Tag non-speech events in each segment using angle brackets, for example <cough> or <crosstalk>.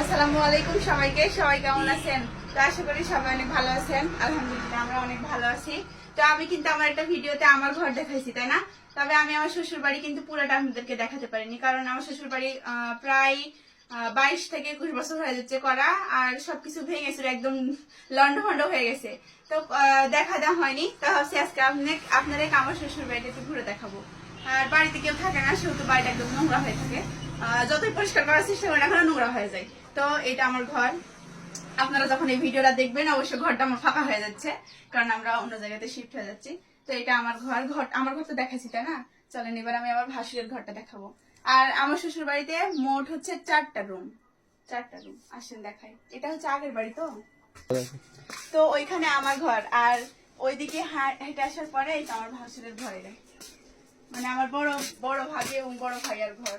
আসসালামু আলাইকুম সবাইকে। সবাই কেমন আছেন? তো আশা করি সবাই অনেক ভালো আছেন। আলহামদুলিল্লাহ, আমরা অনেক ভালো আছি। তো আমি কিন্তু আমার একটা ভিডিওতে আমার ঘর দেখাইছি, তাই না? তবে আমি আমার শ্বশুর বাড়ি কিন্তু পুরোটা আপনাদেরকে দেখাতে পারিনি, কারণ আমার শ্বশুর বাড়ি প্রায় বাইশ থেকে একুশ বছর হয়ে যাচ্ছে করা, আর সবকিছু ভেঙে গেছিল একদম লন্ড ভন্ড হয়ে গেছে। তো দেখা দেওয়া হয়নি। তো ভাবছি আজকে আপনাদের আমার শ্বশুর বাড়িটা একটু ঘুরে দেখাবো। আর বাড়িতে কেউ থাকে না, সেহেতু বাড়িটা একদম নোংরা হয়ে থাকে। যতই পরিষ্কার করার চেষ্টা করি এখনও নোংরা হয়ে যায়। তো এটা আমার ঘর। আপনারা যখন এই ভিডিওটা দেখবেন, অবশ্যই ঘরটা আমার ফাঁকা হয়ে যাচ্ছে, কারণ আমরা অন্য জায়গাতে শিফট হয়ে যাচ্ছি। তো এটা আমার ঘর। ঘর, আমার ঘর তো দেখাচ্ছি, তাই না? চলেন, এবার আমি আমার ভাসুরের ঘরটা দেখাবো। আর আমার শ্বশুর বাড়িতে মোট হচ্ছে চারটা রুম চারটা রুম আসেন দেখাই। এটা হচ্ছে আগের বাড়ি তো? তো ওইখানে আমার ঘর। আর ওইদিকে হেঁটে আসার পরে আমার ভাসুরের ঘরে। মানে আমার বড় বড় ভাবি এবং বড় ভাইয়ার ঘর।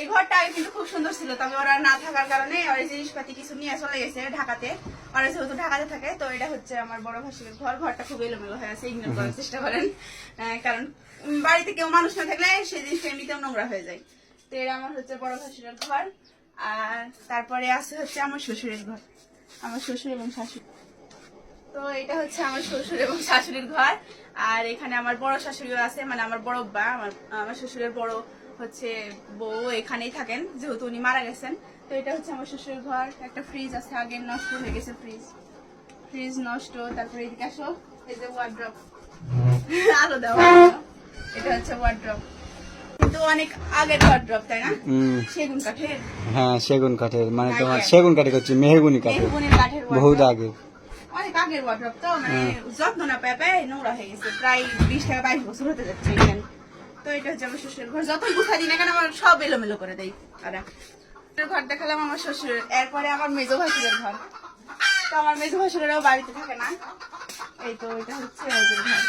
এই ঘরটা আগে কিন্তু খুব সুন্দর ছিল তবে ওরা না থাকার কারণে ওর জিনিসপাতি কিছু নিয়ে চলে গেছে ঢাকাতে। ওরা যেহেতু ঢাকাতে থাকে তো এটা হচ্ছে আমার বড় ভাসুরের ঘর। ঘরটা খুব এলোমেলো হয়ে আছে ইগনোর করার চেষ্টা করেন। কারণ বাড়িতে কেউ মানুষ না থাকলে সেই জিনিসটা এমনিতেও নোংরা হয়ে যায়। তো এটা আমার হচ্ছে বড় ভাসুরের ঘর। আর তারপরে আছে হচ্ছে আমার শ্বশুরের ঘর আমার শ্বশুর এবং শাশুড়ি। তো এটা হচ্ছে আমার শ্বশুর এবং শাশুড়ির ঘর। আর এখানে আমার বড় শাশুড়িও আছে মানে আমার বড় বা আমার আমার শ্বশুরের বড় হচ্ছে বউ এখানেই থাকেন যেহেতু উনি মারা গেছেন। তো এটা হচ্ছে আমার শ্বশুর ঘর। একটা ফ্রিজ আছে আগে নষ্ট হয়ে গেছে ফ্রিজ ফ্রিজ নষ্ট তারপরে এদিকে আসো। এই যে ওয়ার্ড্রপ <laughs> আলো দেওয়া এটা হচ্ছে ওয়ার্ড্রপ কিন্তু অনেক আগের ওয়ার্ড্রপ তাই না? সেগুন কাঠের। হ্যাঁ সেগুন কাঠের। মানে তোমার সেগুন কাঠের মেহগুনি কাঠের। মেহগুনির কাঠের বহুত আগে। অনেক আগের ওয়ার্ড্রপ তো মানে যত্ন না পেয়ে পেয়ে নোংরা হয়ে গেছে। প্রায় বিশ থেকে বাইশ বছর হতে যাচ্ছে এখানে তো এটা হচ্ছে আমার শ্বশুরের ঘর। যতই গুছাই দিই না কেন আমার সব এলোমেলো করে দেয়। ঘর দেখালাম আমার এরপরে আমার মেজো ভাসুরের ঘর। তো আমার মেজো ভাসুরেরও বাড়িতে থাকে না। এই তো এটা হচ্ছে ওদের ঘর।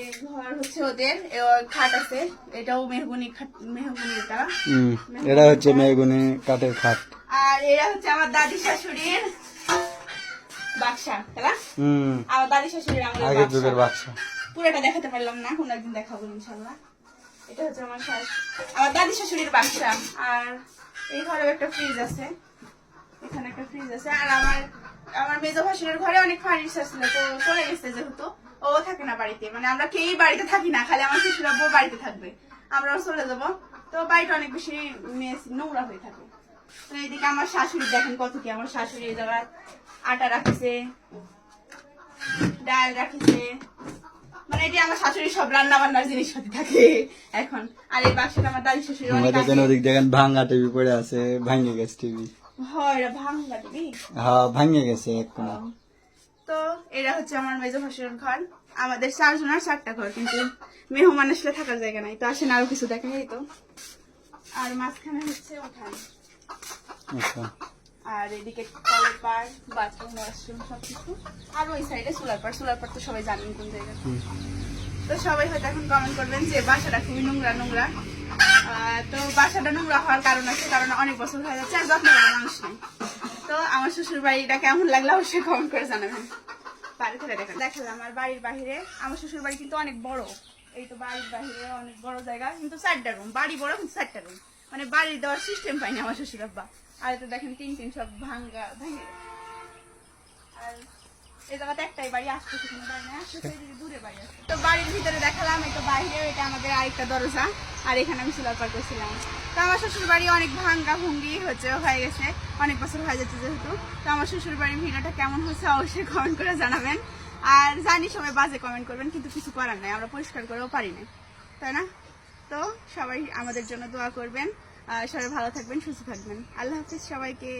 এই ঘর হচ্ছে ওদের। খাট আছে। এটাও মেহগুনি খাট হুম এটা হচ্ছে মেহগুনি কাঠের খাট। আর এরা হচ্ছে আমার দাদি শাশুড়ির বাক্সা আমার দাদি শাশুড়ির যুগের বাক্সা। পুরোটা দেখাতে পারলাম না, কোনো একদিন দেখাবো ইনশাল্লাহ এটা হচ্ছে আমার শাশ আমার দাদি শাশুড়ির বাক্সা আর এই ঘরেও একটা ফ্রিজ আছে। এখানে একটা ফ্রিজ আছে। আর আমার আমার মেজো ভাসুরের ঘরে অনেক ফার্নিচার ছিল, তো চলে গেছে যেহেতু। ও থাকে না বাড়িতে। মানে আমরা কেউই বাড়িতে থাকি না, খালি আমার শ্বশুর আব্বু বাড়িতে থাকবে। আমরাও চলে যাব। তো বাড়িটা অনেক বেশি নোংরা হয়ে থাকে। তো এইদিকে আমার শাশুড়ি, দেখেন কত কি আমার শাশুড়ি এই আটা রাখছে, ডাল রাখিছে। মানে এটি আমার শাশুড়ি সব রান্না বান্নার জিনিসপাতি থাকে এখন। আর এই বাক্সটা আমার দাদি শাশুড়ি অনেক আগে- ওদিক দেখেন ভাঙ্গা টিভি পড়ে আছে ভাঙে গেছে টিভি। হয় এটা ভাঙা হ্যাঁ ভাঙে গেছে এক কোনা। তো এটা হচ্ছে আমার মেজো ভাসুরের ঘর আমাদের চারজন আর চারটা ঘর কিন্তু মেহমান আসলে থাকার জায়গা নাই। তো আসেন আরও কিছু দেখা তো। আর মাঝখানে হচ্ছে উঠান। আচ্ছা। আর এদিকে কলের পার বাথরুম ওয়াশরুম সব কিছু আর ওই সাইডে সোলার পার সোলার পার তো সবাই জানেন কোন জায়গা তো সবাই হয়তো এখন কমেন্ট করবেন যে বাসাটা খুবই নোংরা নোংরা। তো বাসাটা নোংরা হওয়ার কারণ আছে কারণ অনেক বছর হয়ে যাচ্ছে আর যত্ন করার মানুষ নেই। তো আমার শ্বশুর বাড়িটা কেমন লাগল অবশ্যই কমেন্ট করে জানাবেন। বাড়ি থেকে দেখা দেখালাম আমার বাড়ির বাহিরে আমার শ্বশুর বাড়ি কিন্তু অনেক বড়। এই তো বাড়ির বাহিরে অনেক বড় জায়গা কিন্তু চারটা রুম বাড়ি বড় কিন্তু চারটা রুম মানে বাড়ি দেওয়ার সিস্টেম পাইনি আমার শ্বশুর আব্বা। আর তো দেখেন তিন তিন সব ভাঙ্গা ভাঙে। আর একটাই বাড়ি না দূরে বাড়ি তো বাড়ির ভিতরে দেখালাম এটা আমাদের আরেকটা দরজা। আর এখানে আমি তো আমার অনেক ভাঙ্গা হচ্ছে, হয়ে গেছে। অনেক বছর হয়ে যাচ্ছে যেহেতু। তো আমার কেমন হচ্ছে অবশ্যই কমেন্ট করে জানাবেন। আর জানি সবাই বাজে কমেন্ট করবেন, কিন্তু কিছু করার নাই, আমরা পরিষ্কার করেও পারি না তাই না? তো সবাই আমাদের জন্য দোয়া করবেন। সবাই ভালো থাকবেন সুস্থ থাকবেন। আল্লাহ হাফিজ সবাইকে।